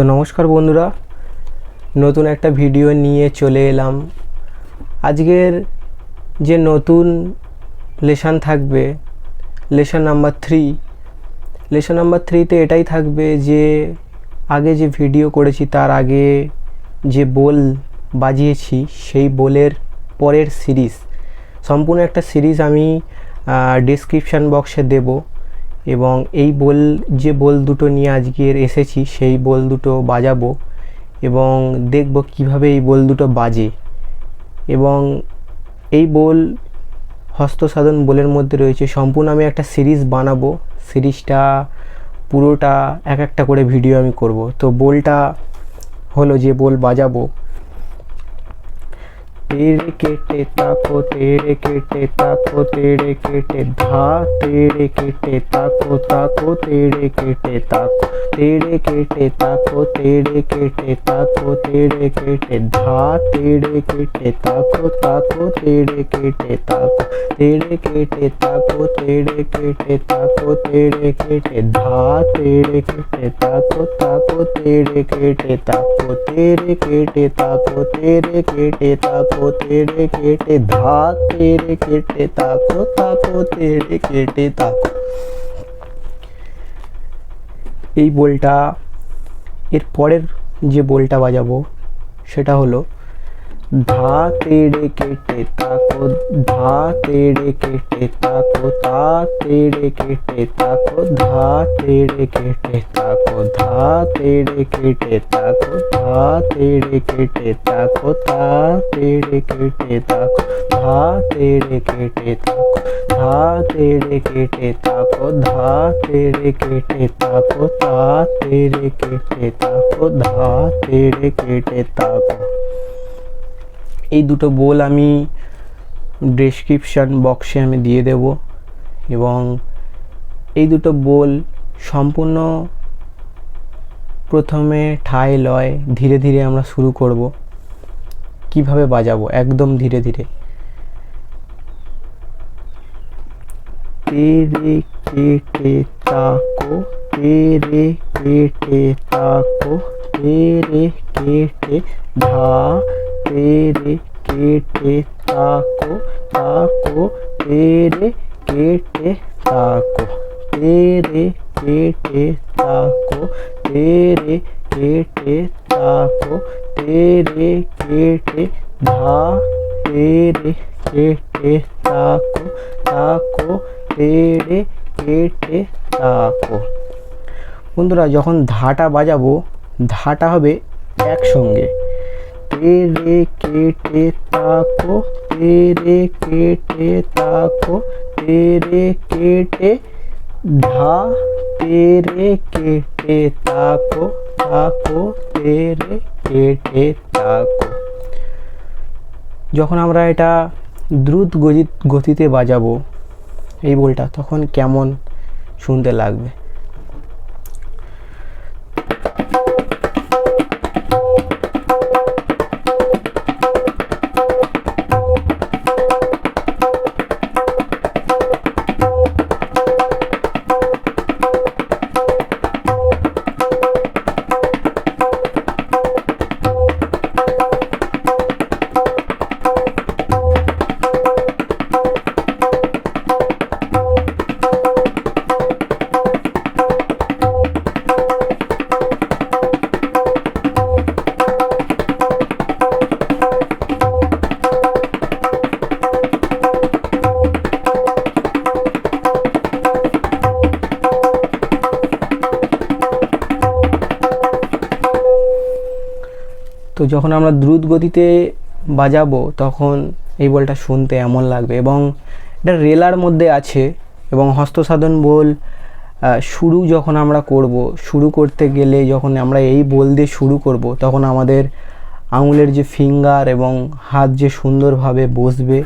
তো নমস্কার বন্ধুরা, নতুন একটা ভিডিও নিয়ে চলে এলাম। আজকের যে নতুন লেসন থাকবে lesson number three lesson number থ্রিতে এটাই থাকবে যে, আগে যে ভিডিও করেছি তার আগে যে বোল বাজিয়েছি সেই বোলের পরের সিরিজ সম্পূর্ণ একটা সিরিজ আমি ডিসক্রিপশান বক্সে দেব। এবং এই বোল, যে বোল দুটো নিয়ে আজকের এসেছি, সেই বোল দুটো বাজাবো এবং দেখব কীভাবে এই বোল দুটো বাজে। এবং এই বোল হস্তসাধন বোলের মধ্যে রয়েছে। সম্পূর্ণ আমি একটা সিরিজ বানাবো। সিরিজটা পুরোটা এক একটা করে ভিডিও আমি করব। তো বোলটা হলো যে বোল বাজাবো। तेरे केटे ताको तेरे केटे ताको तेरे केटे धा तेरे केटे ताको ताको तेरे केटे ताको तेरे केटे ताको तेरे केटे ताको तेरे केटे धा तेरे केटे ताको ताको तेरे केटे ताको तेरे केटे ताको तेरे केटे ताको तेरे केटे धा तेरे केटे ताको ताको तेरे केटे ताको तेरे केटे ताको तेरे केटे ताको तेरे केटे धा तेरे केटे ताको ताको तेरे केटे ताको এই বলটা এর পরের যে বলটা বাজাবো সেটা হলো ধা তেড়ে কেটে তাকো ধা তেড়ে কেটে তাকো তা তেড়ে কেটে তাকো ধা তেড়ে কেটে তাকো ধা তেড়ে কেটে তাকো ধা তেড়ে কেটে তাকো তা তেড়ে কেটে তাকো ধা তেড়ে কেটে তাকো ধা তেড়ে কেটে তাকো ধা তেড়ে কেটে তাকো তা তেড়ে কেটে তাকো ধা তেড়ে কেটে তাকো এই দুটো বোল আমি ডেসক্রিপশান বক্সে আমি দিয়ে দেব এবং এই দুটো বোল সম্পূর্ণ প্রথমে ঠাই লয়, ধীরে ধীরে আমরা শুরু করব। কীভাবে বাজাবো? একদম ধীরে ধীরে। কেটে ধা তেরে কেটে তাকো তাকো তেরে কেটে তাকো তেরে কেটে তাকো তেরে কেটে তাকো তেরে কেটে ধা তেরে কেটে তাকো তাকো তেরে কেটে তাকো বন্ধুরা, যখন ধাটা বাজাবো, ধাটা হবে একসঙ্গে। তেরে কেটে তাকো তেরে কেটে তাকো তেরে কেটে ধা, তেরে কেটে তাকো তাকো তেরে কেটে তাকো যখন আমরা এটা দ্রুত গতিতে বাজাবো, এই বলটা, তখন কেমন শুনতে লাগবে? তো যখন আমরা দ্রুত গতিতে বাজাবো, তখন এই বলটা শুনতে এমন লাগবে এবং এটা রেলার মধ্যে আছে এবং হস্তসাধন বল শুরু যখন আমরা করব, শুরু করতে গেলে যখন আমরা এই বল দিয়ে শুরু করব, তখন আমাদের আঙুলের যে ফিঙ্গার এবং হাত যে সুন্দরভাবে বসবে,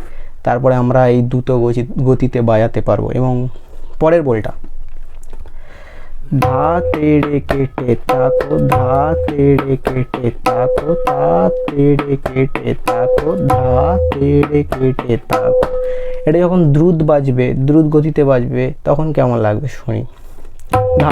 তারপরে আমরা এই দ্রুত গতিতে বাজাতে পারব এবং পরের বলটা। ধা তেড়ে কেটে তাকো ধা তেড়ে কেটে তাকো তা তেড়ে কেটে তাকো ধা তেড়ে কেটে তাকো। এটা যখন দ্রুত বাজবে, দ্রুত গতিতে বাজবে, তখন কেমন লাগবে শুনি? ধা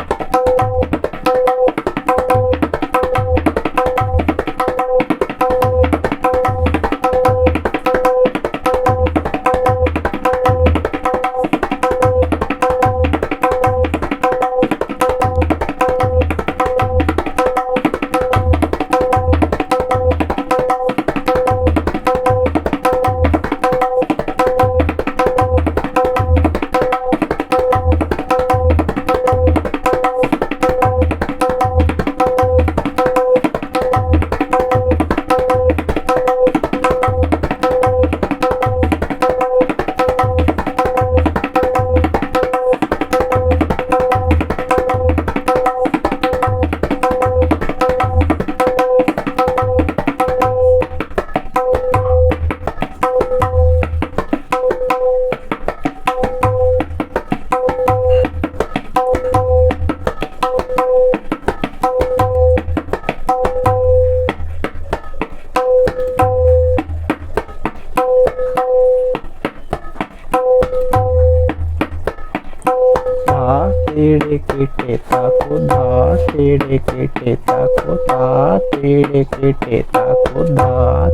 তেড়ে কেটে তাকো ধা তেড়ে কেটে তাকো ধা তেড়ে কেটে তাকো ধা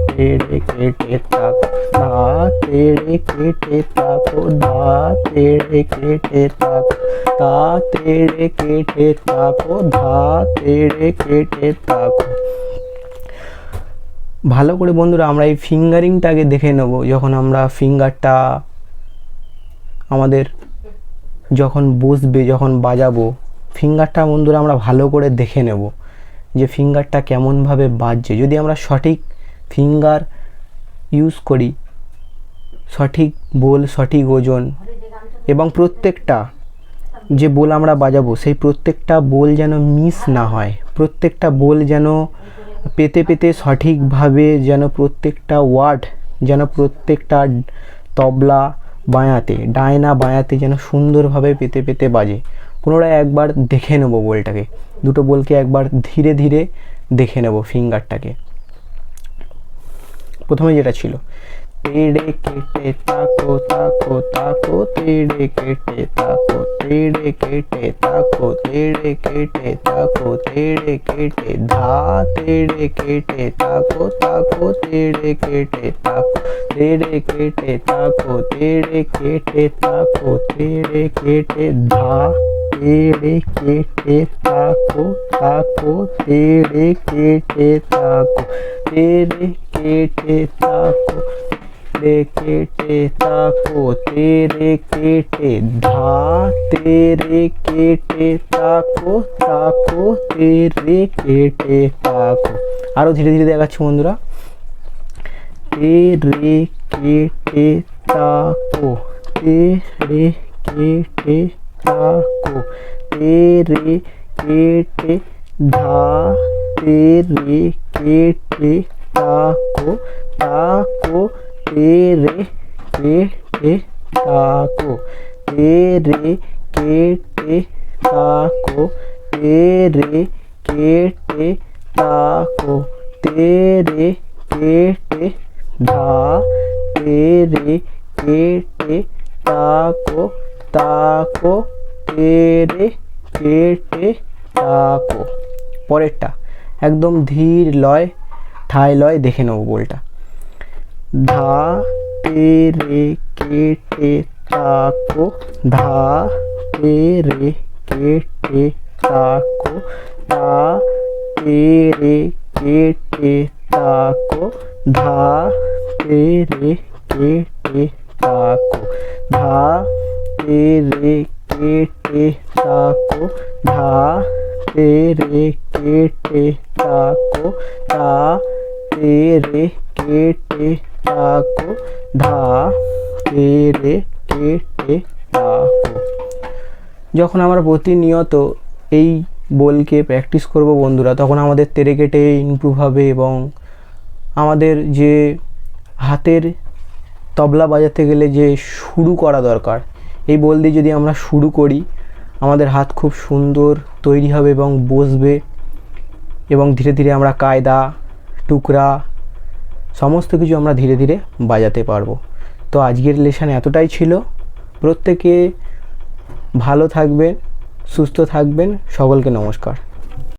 তেড়ে কেটে তাকো ধা তেড়ে কেটে তাকো ধা তেড়ে কেটে তাকো ধা তেড়ে কেটে তাকো ধা তেড়ে কেটে তাকো ভালো করে বন্ধুরা আমরা এই ফিঙ্গারিংটাকে দেখে নেব, যখন আমরা ফিঙ্গারটা আমাদের যখন বসবে যখন বাজাবো ফিঙ্গারটা বন্ধুরা আমরা ভালো করে দেখে নেব যে ফিঙ্গারটা কেমনভাবে বাজছে। যদি আমরা সঠিক ফিঙ্গার ইউজ করি, সঠিক বোল, সঠিক ওজন এবং প্রত্যেকটা যে বোল আমরা বাজাবো, সেই প্রত্যেকটা বোল যেন মিস না হয়, প্রত্যেকটা বোল যেন পেতে পেতে সঠিকভাবে যেন প্রত্যেকটা ওয়ার্ড যেন প্রত্যেকটা তবলা বায়াতে, ডায়না বায়াতে যেন সুন্দরভাবে পেতে পেতে বাজে। পুনরায় একবার দেখে নেব বলটাকে। দুটো বলকে একবার ধীরে ধীরে দেখে নেব ফিঙ্গারটাকে। প্রথমে যেটা ছিল, তেড়ে কেটে তাকো তাকো তাকো, তেড়ে কেটে তাকো, তেড়ে কেটে তাকো, তেড়ে কেটে তাকো, তেড়ে কেটে ধা, তেড়ে কেটে তাকো তাকো, তেড়ে কেটে তাকো। তেড়ে কেটে তাকো তেড়ে কেটে তাকো তেড়ে কেটে ধা তেড়ে কেটে তাকো তাকো তেড়ে কেটে তাকো তেড়ে কেটে তাকো তেরে কেটে তাকো তেরে কেটে ধা তেরে কেটে তাকো তাকো তেরে কেটে তাকো আরও ধীরে ধীরে দেখাচ্ছি বন্ধুরা তে রে কে টে তা কো। তে রে কে টে তা কো। তে রে কে টে ধা। তে রে কে টে তা কো। তা কো। তে রে কে টে তা কো। তে রে কে টে তা কো। তে রে কে টে তা কো। তে रे के टे ধা তে কেটে তাকো তাকো তে রে কে তাকো পরেরটা, একদম ধীর লয় ঠাই লয় দেখে নেব বলটা। ধা তে রে কে তাকো ধা তে রে কে তাকো তা তে কেটে তাকো ধা তে রে কে টে তাকো ধা তে রে কে টে তাকো ধা তে রে কে টে তাকো তা তে রে কে টে তাকো ধা তে রে কে টে তাকো যখন আমরা প্রতিনিয়ত এই বলকে প্র্যাকটিস করব বন্ধুরা। তখন আমাদের তেরে কেটে ইমপ্রুভ হবে এবং আমাদের যে হাতের তবলা বাজাতে গেলে যে শুরু করা দরকার, এই বল দিয়ে যদি আমরা শুরু করি, আমাদের হাত খুব সুন্দর তৈরি হবে এবং বসবে এবং ধীরে ধীরে আমরা কায়দা, টুকরা, সমস্ত কিছু আমরা ধীরে ধীরে বাজাতে পারব। তো আজকের লেশন এতটাই ছিল। প্রত্যেকে ভালো থাকবেন। সুস্থ থাকবেন সকলকে নমস্কার।